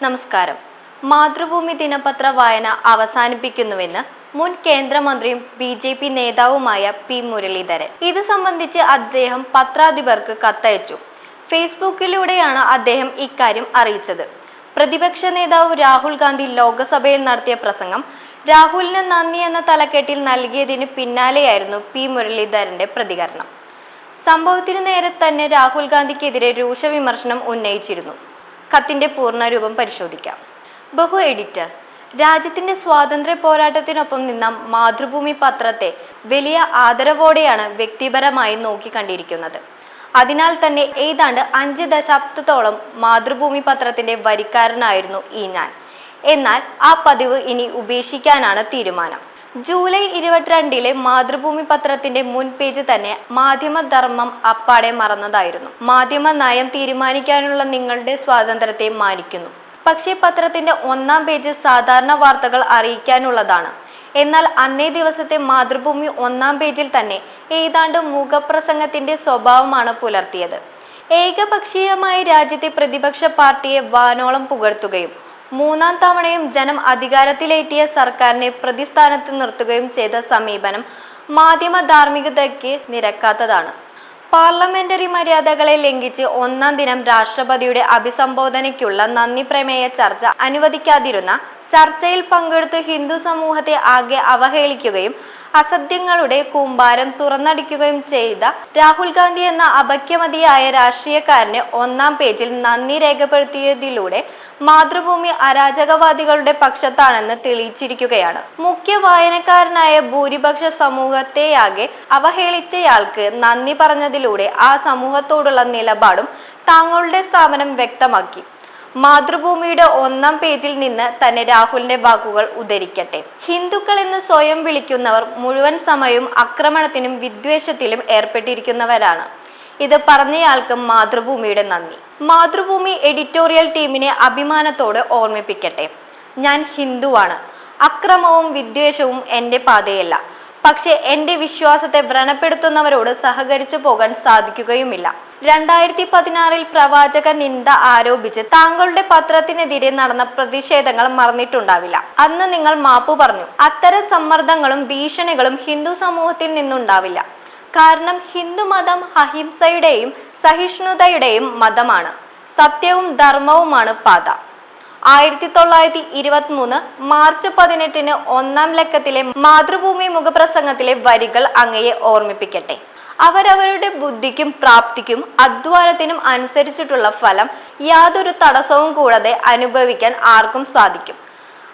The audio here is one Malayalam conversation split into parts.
നമസ്കാരം. മാതൃഭൂമി ദിനപത്ര വായന അവസാനിപ്പിക്കുന്നുവെന്ന് മുൻ കേന്ദ്രമന്ത്രിയും ബി ജെ പി നേതാവുമായ പി മുരളീധരൻ. ഇത് സംബന്ധിച്ച് അദ്ദേഹം പത്രാധിപർക്ക് കത്തയച്ചു. ഫേസ്ബുക്കിലൂടെയാണ് അദ്ദേഹം ഇക്കാര്യം അറിയിച്ചത്. പ്രതിപക്ഷ നേതാവ് രാഹുൽ ഗാന്ധി ലോക്സഭയിൽ നടത്തിയ പ്രസംഗം രാഹുലിന് നന്ദി എന്ന തലക്കെട്ടിൽ നൽകിയതിന് പിന്നാലെയായിരുന്നു പി മുരളീധരന്റെ പ്രതികരണം. സംഭവത്തിനു നേരെ തന്നെ രാഹുൽ ഗാന്ധിക്കെതിരെ രൂക്ഷ വിമർശനം ഉന്നയിച്ചിരുന്നു. കത്തിന്റെ പൂർണരൂപം പരിശോധിക്കാം. ബഹു എഡിറ്റർ. രാജ്യത്തിന്റെ സ്വാതന്ത്ര്യ പോരാട്ടത്തിനൊപ്പം നിന്ന മാതൃഭൂമി പത്രത്തെ വലിയ ആദരവോടെയാണ് വ്യക്തിപരമായി നോക്കിക്കണ്ടിരിക്കുന്നത് അതിനാൽ തന്നെ ഏതാണ്ട് അഞ്ച് ദശാബ്ദത്തോളം മാതൃഭൂമി പത്രത്തിന്റെ വരിക്കാരനായിരുന്നു ഈ ഞാൻ. എന്നാൽ ആ പതിവ് ഇനി ഉപേക്ഷിക്കാനാണ് തീരുമാനം. ജൂലൈ ഇരുപത്തിരണ്ടിലെ മാതൃഭൂമി പത്രത്തിന്റെ മുൻ പേജ് തന്നെ മാധ്യമധർമ്മം അപ്പാടെ മറന്നതായിരുന്നു. മാധ്യമ നയം തീരുമാനിക്കാനുള്ള നിങ്ങളുടെ സ്വാതന്ത്ര്യത്തെ മാനിക്കുന്നു. പക്ഷേ പത്രത്തിന്റെ ഒന്നാം പേജ് സാധാരണ വാർത്തകൾ അറിയിക്കാനുള്ളതാണ്. എന്നാൽ അന്നേ ദിവസത്തെ മാതൃഭൂമി ഒന്നാം പേജിൽ തന്നെ ഏതാണ്ട് മുഖപ്രസംഗത്തിന്റെ സ്വഭാവമാണ് പുലർത്തിയത്. ഏകപക്ഷീയമായ രാജ്യത്തെ പ്രതിപക്ഷ പാർട്ടിയെ വാനോളം പുകഴ്ത്തുകയും മൂന്നാം തവണയും ജനം അധികാരത്തിലേറ്റിയ സർക്കാരിനെ പ്രതിസ്ഥാനത്ത് നിർത്തുകയും ചെയ്ത സമീപനം മാധ്യമ ധാർമ്മികതയ്ക്ക് നിരക്കാത്തതാണ്. പാർലമെന്ററി മര്യാദകളെ ലംഘിച്ച് ഒന്നാം ദിനം രാഷ്ട്രപതിയുടെ അഭിസംബോധനയ്ക്കുള്ള നന്ദി പ്രമേയ ചർച്ച അനുവദിക്കാതിരുന്ന ചർച്ചയിൽ പങ്കെടുത്ത് ഹിന്ദു സമൂഹത്തെ ആകെ അവഹേളിക്കുകയും അസത്യങ്ങളുടെ കൂമ്പാരം തുറന്നടിക്കുകയും ചെയ്ത രാഹുൽ ഗാന്ധി എന്ന അപക്യമതിയായ രാഷ്ട്രീയക്കാരനെ ഒന്നാം പേജിൽ നന്ദി രേഖപ്പെടുത്തിയതിലൂടെ മാതൃഭൂമി അരാജകവാദികളുടെ പക്ഷത്താണെന്ന് തെളിയിച്ചിരിക്കുകയാണ്. മുഖ്യ വായനക്കാരനായ ഭൂരിപക്ഷ സമൂഹത്തെയാകെ അവഹേളിച്ചയാൾക്ക് നന്ദി പറഞ്ഞതിലൂടെ ആ സമൂഹത്തോടുള്ള നിലപാടും താങ്കളുടെ സ്ഥാപനം വ്യക്തമാക്കി. മാതൃഭൂമിയുടെ ഒന്നാം പേജിൽ നിന്ന് തന്നെ രാഹുലിന്റെ വാക്കുകൾ ഉദ്ധരിക്കട്ടെ. ഹിന്ദുക്കൾ എന്ന് സ്വയം വിളിക്കുന്നവർ മുഴുവൻ സമയവും ആക്രമണത്തിനും വിദ്വേഷത്തിലും ഏർപ്പെട്ടിരിക്കുന്നവരാണ്. ഇത് പറഞ്ഞയാൾക്ക് മാതൃഭൂമിയുടെ നന്ദി. മാതൃഭൂമി എഡിറ്റോറിയൽ ടീമിനെ അഭിമാനത്തോടെ ഓർമ്മിപ്പിക്കട്ടെ. ഞാൻ ഹിന്ദുവാണ്. അക്രമവും വിദ്വേഷവും എന്റെ പാതയല്ല. പക്ഷേ എന്റെ വിശ്വാസത്തെ വ്രണപ്പെടുത്തുന്നവരോട് സഹകരിച്ചു പോകാൻ സാധിക്കുകയുമില്ല. രണ്ടായിരത്തി പതിനാറിൽ പ്രവാചകൻ നിന്ദ ആരോപിച്ച് താങ്കളുടെ പത്രത്തിനെതിരെ നടന്ന പ്രതിഷേധങ്ങൾ മറന്നിട്ടുണ്ടാവില്ല. അന്ന് നിങ്ങൾ മാപ്പു പറഞ്ഞു. അത്തരം സമ്മർദ്ദങ്ങളും ഭീഷണികളും ഹിന്ദു സമൂഹത്തിൽ നിന്നുണ്ടാവില്ല. കാരണം ഹിന്ദുമതം അഹിംസയുടെയും സഹിഷ്ണുതയുടെയും മതമാണ്. സത്യവും ധർമ്മവുമാണ് പാത. ആയിരത്തി തൊള്ളായിരത്തി ഇരുപത്തി മൂന്ന് മാർച്ച് പതിനെട്ടിന് ഒന്നാം ലക്കത്തിലെ മാതൃഭൂമി മുഖപ്രസംഗത്തിലെ വരികൾ അങ്ങയെ ഓർമ്മിപ്പിക്കട്ടെ. അവരവരുടെ ബുദ്ധിക്കും പ്രാപ്തിക്കും അധ്വാനത്തിനും അനുസരിച്ചിട്ടുള്ള ഫലം യാതൊരു തടസ്സവും കൂടാതെ അനുഭവിക്കാൻ ആർക്കും സാധിക്കും.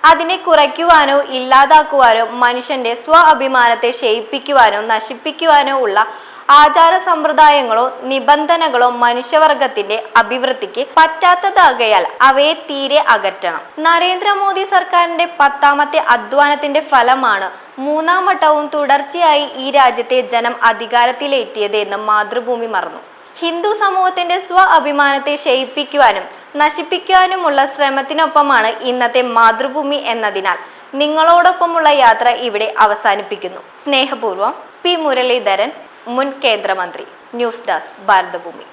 അതിനെ കുറയ്ക്കുവാനോ ഇല്ലാതാക്കുവാനോ മനുഷ്യന്റെ സ്വ അഭിമാനത്തെ ക്ഷയിപ്പിക്കുവാനോ നശിപ്പിക്കുവാനോ ഉള്ള ആചാര സമ്പ്രദായങ്ങളോ നിബന്ധനകളോ മനുഷ്യവർഗത്തിന്റെ അഭിവൃദ്ധിക്ക് പറ്റാത്തതാകയാൽ അവയെ തീരെ അകറ്റണം. നരേന്ദ്രമോദി സർക്കാരിന്റെ പത്താമത്തെ അധ്വാനത്തിന്റെ ഫലമാണ് മൂന്നാം വട്ടവും തുടർച്ചയായി ഈ രാജ്യത്തെ ജനം അധികാരത്തിലേറ്റിയത് എന്ന് മാതൃഭൂമി മറന്നു. ഹിന്ദു സമൂഹത്തിന്റെ സ്വ അഭിമാനത്തെ ക്ഷയിപ്പിക്കുവാനും നശിപ്പിക്കുവാനുമുള്ള ശ്രമത്തിനൊപ്പമാണ് ഇന്നത്തെ മാതൃഭൂമി എന്നതിനാൽ നിങ്ങളോടൊപ്പമുള്ള യാത്ര ഇവിടെ അവസാനിപ്പിക്കുന്നു. സ്നേഹപൂർവം പി മുരളീധരൻ മുൻ കേന്ദ്രമന്ത്രി ന്യൂസ് ഡെസ്ക് ഭാരതഭൂമി.